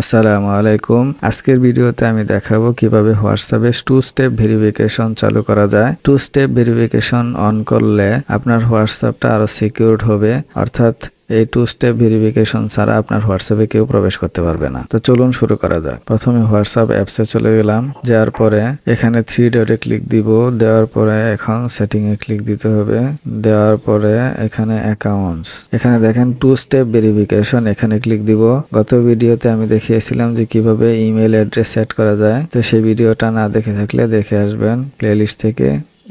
আসসালামু আলাইকুম। আজকের ভিডিওতে আমি দেখাবো কীভাবে হোয়াটসঅ্যাপে টু স্টেপ ভেরিফিকেশন চালু করা যায়। টু স্টেপ ভেরিফিকেশন অন করলে আপনার হোয়াটসঅ্যাপটা আরও সিকিউরড হবে। অর্থাৎ এই টু স্টেপ ভেরিফিকেশন ছাড়া আপনার হোয়াটসঅ্যাপে কেউ প্রবেশ করতে পারবে না। তো চলুন শুরু করা যাক। প্রথমে হোয়াটসঅ্যাপ অ্যাপসে চলে গেলাম। যাওয়ার পরে এখানে থ্রি ডটে ক্লিক দিব। দেওয়ার পরে এখন সেটিং এ ক্লিক দিতে হবে। দেওয়ার পরে এখানে অ্যাকাউন্টস এখানে দেখেন টু স্টেপ ভেরিফিকেশন এখানে ক্লিক দিব। গত ভিডিওতে আমি দেখিয়েছিলাম যে কীভাবে ইমেল অ্যাড্রেস সেট করা যায়। তো সেই ভিডিওটা না দেখে থাকলে দেখে আসবেন প্লেলিস্ট থেকে।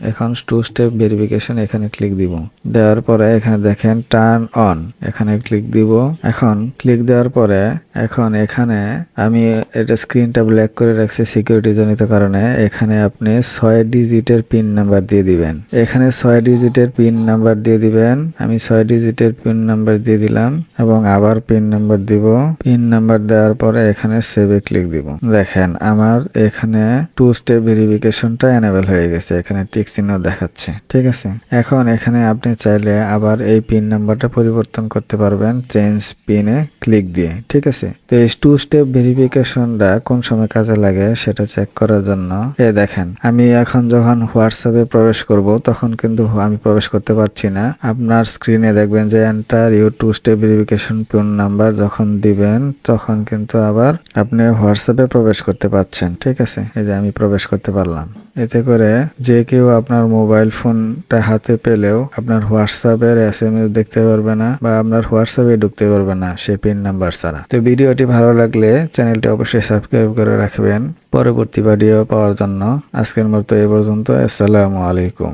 এখন টু স্টেপ ভেরিফিকেশন এখানে ক্লিক দিব। দেওয়ার পরে এখানে দেখেন টার্ন অন এখানে ক্লিক দিব। এখন ক্লিক দেওয়ার পরে এখন এখানে আমি এটা স্ক্রিনটা ব্ল্যাক করে রাখছি সিকিউরিটি জনিত কারণে। এখানে আপনি ছয় ডিজিটের পিন নাম্বার দিয়ে দিবেন। এখানে ছয় ডিজিটের পিন নাম্বার দিয়ে দিবেন। আমি ছয় ডিজিটের পিন নাম্বার দিয়ে দিলাম এবং আবার পিন নাম্বার দিব। পিন নাম্বার দেওয়ার পরে এখানে সেভে ক্লিক দিব। দেখেন, আমার এখানে টু স্টেপ ভেরিফিকেশনটা এনেবল হয়ে গেছে। এখানে টিক চিহ্ন দেখাচ্ছে, ঠিক আছে? এখন এখানে আপনি চাইলে আবার এই পিন নাম্বারটা পরিবর্তন করতে পারবেন চেঞ্জ পিনে ক্লিক দিয়ে, ঠিক আছে? তো এই টু স্টেপ ভেরিফিকেশনটা কোন সময় কাজে লাগে সেটা চেক করার জন্য, এ দেখেন, আমি এখন যখন হোয়াটসঅ্যাপে প্রবেশ করব, তখন কিন্তু আমি প্রবেশ করতে পারছি না। আপনার স্ক্রিনে দেখবেন যে enter you two step verification pin number যখন দিবেন, তখন কিন্তু আবার আপনি হোয়াটসঅ্যাপে প্রবেশ করতে পারছেন, ঠিক আছে? এই যে আমি প্রবেশ করতে পারলাম। এতে করে যে কেউ আপনার মোবাইল ফোনটা হাতে পেলেও আপনার হোয়াটসঅ্যাপের এস এম এস দেখতে পারবে না বা আপনার হোয়াটসঅ্যাপে ঢুকতে পারবে না, সে পিন নাম্বার ছাড়া তো ভিডিওটি ভালো লাগলে চ্যানেলটি অবশ্যই সাবস্ক্রাইব করে রাখবেন। পরবর্তী ভিডিও পাওয়ার জন্য আজকের মতো এ পর্যন্ত। আসসালামু আলাইকুম।